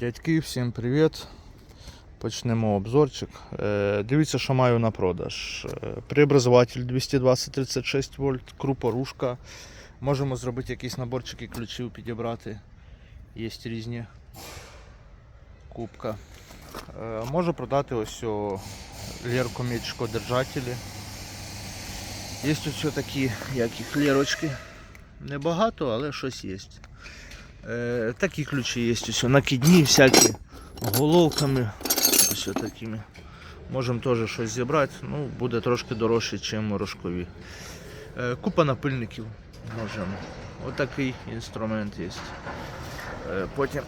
Дядьки, всім привіт. Почнемо обзорчик. Е, дивіться, що маю на продаж. Е, преобразователь 220-36 вольт, крупорушка. Можемо зробити якісь наборчики ключів, підібрати. Є різні. Кубка. Е, можу продати ось о, лєрку держателі. Є ось такі, як їх лєрочки. Небагато, але щось є. Е, такі ключі є ось накидні всякі головками. Ось такими. Можемо теж щось зібрати, ну буде трошки дорожче, ніж рожкові. Е, купа напильників можемо. Отакий інструмент є. Е, потім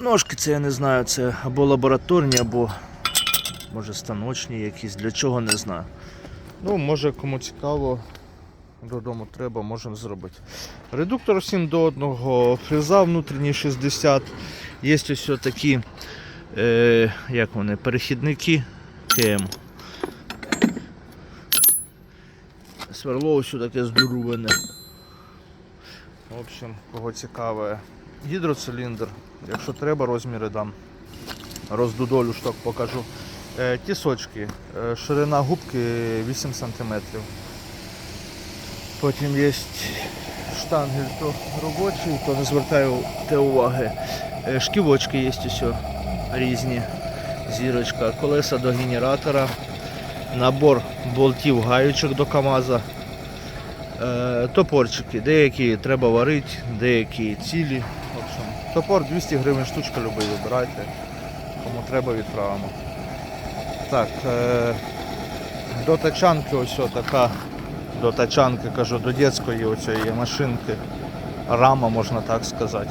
ножки це я не знаю, це або лабораторні, або може станочні якісь, для чого не знаю. Ну, може кому цікаво, додому треба, можемо зробити. Редуктор 7 до 1, фреза внутрішній 60. Є ось такі е, як вони, перехідники КМ. Сверло ось таке здоровене. В общем, кого цікаве. Гідроциліндр. Якщо треба, розміри дам. Роздудолю шток покажу. Е, тісочки. Е, ширина губки 8 см. Потім є штангель то робочий, то не звертаю те уваги. Е, Шківочки є ось різні. Зірочка, колеса до генератора, набор болтів гаючок до КАМАЗа, е, топорчики, деякі треба варити, деякі цілі. Общем, топор 200 гривень штучка любий вибирайте. Кому треба відправимо. Так, е, до тачанки ось така, до тачанки, кажу, до дитячої оцієї машинки. Рама, можна так сказати.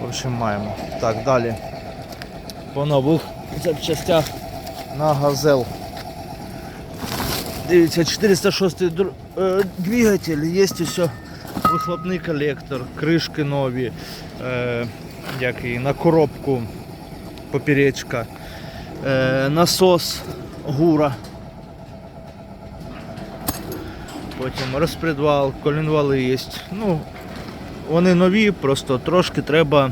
В общем, маємо. Так, далі. По нових запчастях на газел. Дивіться, 406 др- е, двигатель, є все вихлопний колектор, кришки нові, е, як і на коробку поперечка, е, насос гура. Потім розпредвал, колінвали є. Ну, вони нові, просто трошки треба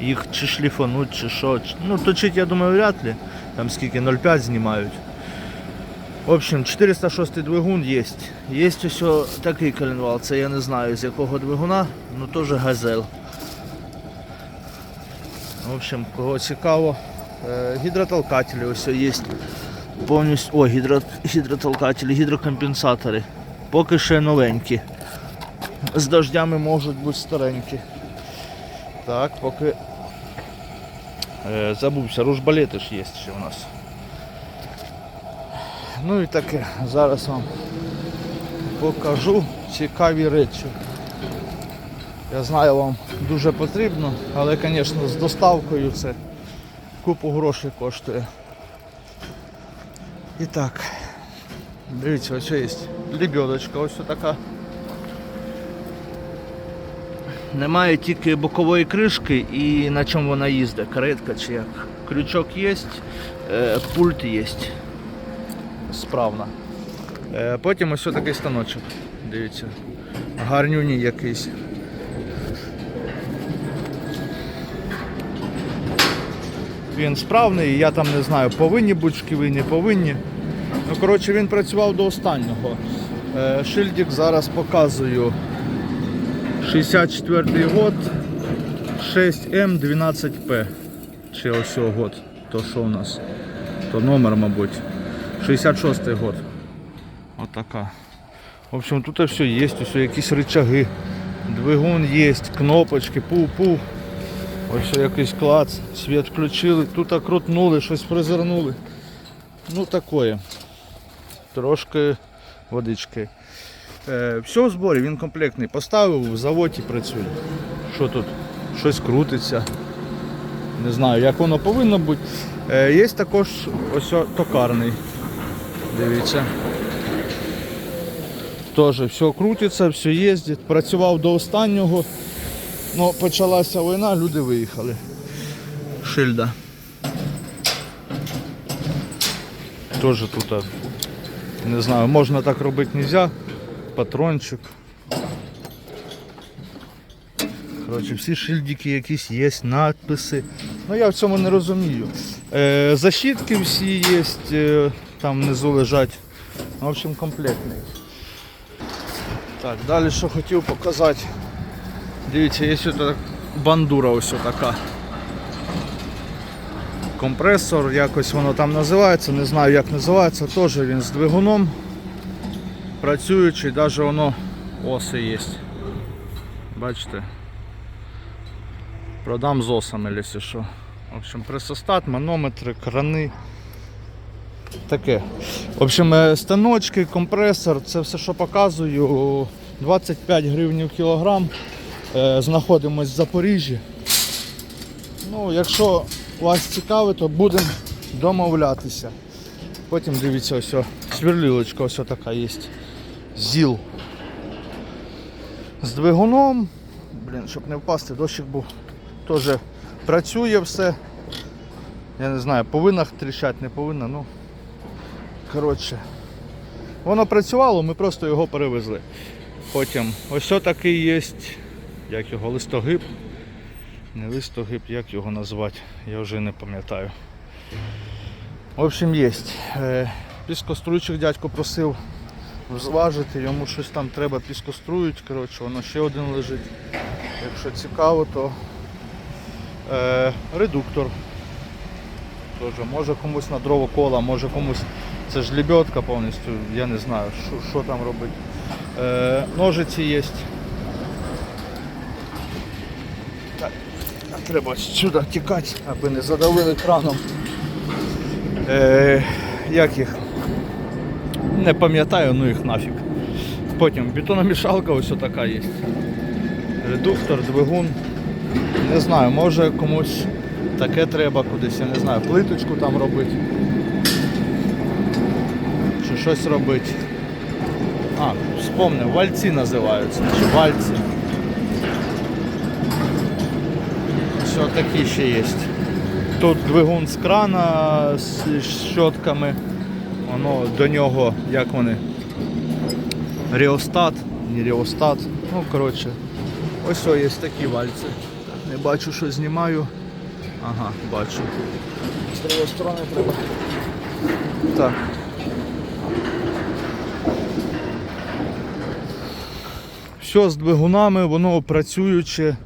їх чи шліфануть, чи що. Ну, точить, я думаю, вряд ли. Там скільки 0,5 знімають. В общем, 406 двигун є. Є ось такий коленвал, це я не знаю з якого двигуна, ну теж газель. В общем, кого цікаво. Е, Гідротолкателі ось є. Повністю. О, гідро... гідротолкателі, гідрокомпенсатори. Поки ще новенькі. З дождями можуть бути старенькі. Так, поки е, забувся, ружбалети ж є ще у нас. Ну і таке, зараз вам покажу цікаві речі. Я знаю, вам дуже потрібно, але, звісно, з доставкою це купу грошей коштує. І так, дивіться, ось є лебедочка, ось така. Немає тільки бокової кришки і на чому вона їздить, каретка чи як. Крючок є, е, пульт є. Справна. Е, потім ось такий станочок. Дивіться. Гарнюній якийсь. Він справний, я там не знаю, повинні бути шківи, не повинні. Ну, коротше, він працював до останнього. Е, Шильдик зараз показую. 64-й год, 6М12П. Чи ось год. То що у нас? То номер, мабуть. 66-й год. Отака. В общем, тут все є, все якісь рычаги. Двигун є, кнопочки, пу-пу. Ось якийсь клац, світ включили, тут крутнули, щось призирнули. Ну такое. Трошки водички. Е, все в зборі, він комплектний. Поставив, в заводі працює. Що тут? Щось крутиться. Не знаю, як воно повинно бути. Е, є також ось токарний. Дивіться. Теж все крутиться, все їздить. Працював до останнього. Ну, почалася війна, люди виїхали. Шильда. Теж тут, а, не знаю, можна так робити нельзя. Патрончик. Коротше, всі шильдики якісь є, надписи. Ну я в цьому не розумію. Е, защитки всі є, е, там внизу лежать. В общем, комплектний. Так, далі що хотів показати. Дивіться, є тут бандура ось така. Компресор, якось воно там називається, не знаю як називається, теж він з двигуном працюючий, навіть воно оси є. Бачите? Продам з осами, якщо що. В общем, пресостат, манометри, крани. Таке. В общем, е, станочки, компресор, це все, що показую. 25 гривень в кілограм. Е, Знаходимось в Запоріжжі. Ну, якщо вас цікавить, то будемо домовлятися. Потім дивіться, ось о, ось така є. ЗІЛ. З двигуном. Блін, щоб не впасти, дощик був. Теж працює все. Я не знаю, повинна тріщати, не повинна, ну. Коротше. Воно працювало, ми просто його перевезли. Потім ось такий є, як його листогиб. Не листогиб, як його назвати, я вже не пам'ятаю. В общем, є. Е, Піскоструйчик дядько просив зважити, йому щось там треба піскострують, коротше, воно ще один лежить. Якщо цікаво, то е, редуктор. Тоже, може комусь на дрова кола, може комусь це ж лебедка повністю, я не знаю, що, там робити. Е, ножиці є. Так, треба сюди тікати, аби не задавили краном. Е, як їх? Не пам'ятаю, ну їх нафіг. Потім бетономішалка ось така є. Редуктор, двигун. Не знаю, може комусь таке треба кудись, я не знаю, плиточку там робити. Чи щось робити. А, вспомнив, вальці називаються, чи вальці. Все такі ще є. Тут двигун з крана з щотками. Воно до нього, як вони, реостат, не реостат. Ну, коротше, ось о, є такі вальці. Не бачу, що знімаю. Ага, бачу. З другої сторони треба. Так. Все з двигунами, воно працююче,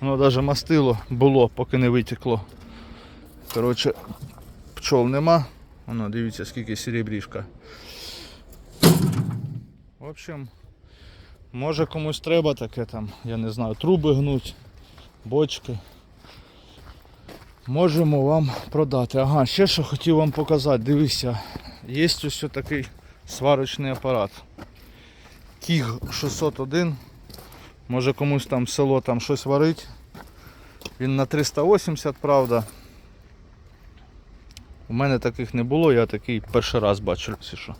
воно навіть мастило було, поки не витекло. Коротше, пчол нема. Воно, дивіться, скільки серебрішка. В общем, може комусь треба таке там, я не знаю, труби гнуть, бочки. Можемо вам продати. Ага, ще що хотів вам показати, дивіться, є ось такий сварочний апарат. Кіг 601. Може комусь там село там щось варить. Він на 380, правда. У мене таких не було, я такий перший раз бачу. що.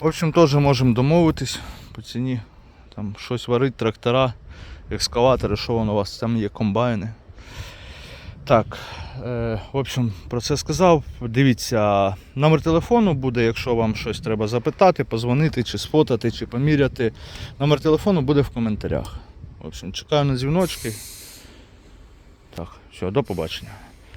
В общем, теж можемо домовитись по ціні. Там щось варить, трактора, екскаватори, що воно у вас там є, комбайни. Так, е, в общем, про це сказав. Дивіться, номер телефону буде, якщо вам щось треба запитати, позвонити, чи сфотати, чи поміряти. Номер телефону буде в коментарях. В общем, чекаю на дзвіночки. Так, все, до побачення.